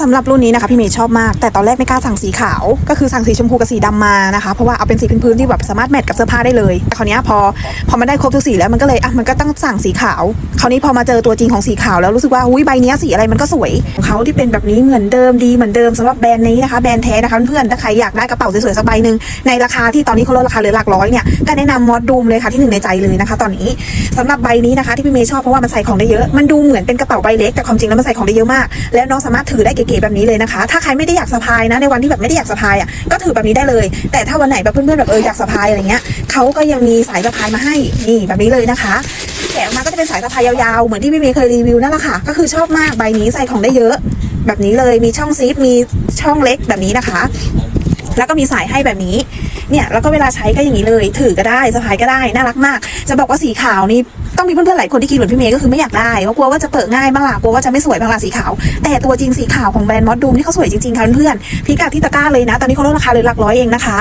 สำหรับรุ่นนี้นะคะพี่เมย์ชอบมาก แต่ตอนแรกไม่กล้าสั่งสีขาว ก็คือสั่งสีชมพูกับสีดำมานะคะ เพราะว่าเอาเป็นสีพื้นๆที่แบบสามารถแมทกับเสื้อผ้าได้เลย แต่คราวเนี้ยพอพอมันได้ครบทุกสีแล้วมันก็เลยอะมันก็ต้องสั่งสีขาว คราวนี้พอมาเจอตัวจริงของสีขาวแล้วรู้สึกว่าอุ้ยใบนี้สีอะไรมันก็สวยของเขาที่เป็นแบบนี้เหมือนเดิมดีเหมือนเดิมสำหรับแบรนด์นี้นะคะแบรนด์แท้นะคะเพื่อนถ้าใครอยากได้กระเป๋าสวยๆสักใบหนึ่งในราคาที่ตอนนี้เขาลดราคาเหลือหลักร้อยเนี่ยก็แนะนำมอดดูมเลยค่ะที่หนึ่งในใจเลยนะคะ ตอนนี้สำหรับใบนี้นะคะที่พี่เมย์ชอบเพราะว่ามันใส่ของได้เยอะมันดูเหมือนเป็นกระเป๋าใบเล็กแต่ความจริงแล้วมันใส่ของได้เยอะมากแล้วน้องสามารถถือได้เก๋ๆแบบนี้เลยนะคะ ถ้าใครไม่ได้อยากสะพายนะ ในวันที่แบบไม่ได้อยากสะพายอะก็ถือแบบนี้ได้เลย แต่ถ้าวันไหนแบบเพื่อนๆแบบเอออยากสะพายอะไรเงี้ยเขาก็ยังมีสายสะพายมาให้นี่แบบนี้เลยนะคะแกะออกมาก็จะเป็นสายสะพายยาวๆเหมือนที่พี่เมย์เคยรีวิวนั่นแหละค่ะ ก็คือชอบมากใบนี้ใส่ของได้เยอะ แบบนี้เลยมีช่องซิปมีช่องเล็กแบบนี้นะคะ แล้วก็มีสายให้แบบนี้ เนี่ยแล้วก็เวลาใช้ก็อย่างนี้เลย ถือก็ได้สะพายก็ได้น่ารักมาก จะบอกว่าสีขาวนี่ต้องมีเพื่อนๆหลายคนที่คิดเหมือนพี่เมย์ก็คือไม่อยากได้เพราะกลัวว่าจะเปิดง่ายบ้างล่ะกลัวว่าจะไม่สวยบ้างล่ะสีขาว แต่ตัวจริงสีขาวของแบรนด์มอสดูมนี่เขาสวยจริงๆค่ะเพื่อนๆพิกัดที่ตะกร้าเลยนะ ตอนนี้เขาลดราคาเลยหลักร้อยเองนะคะ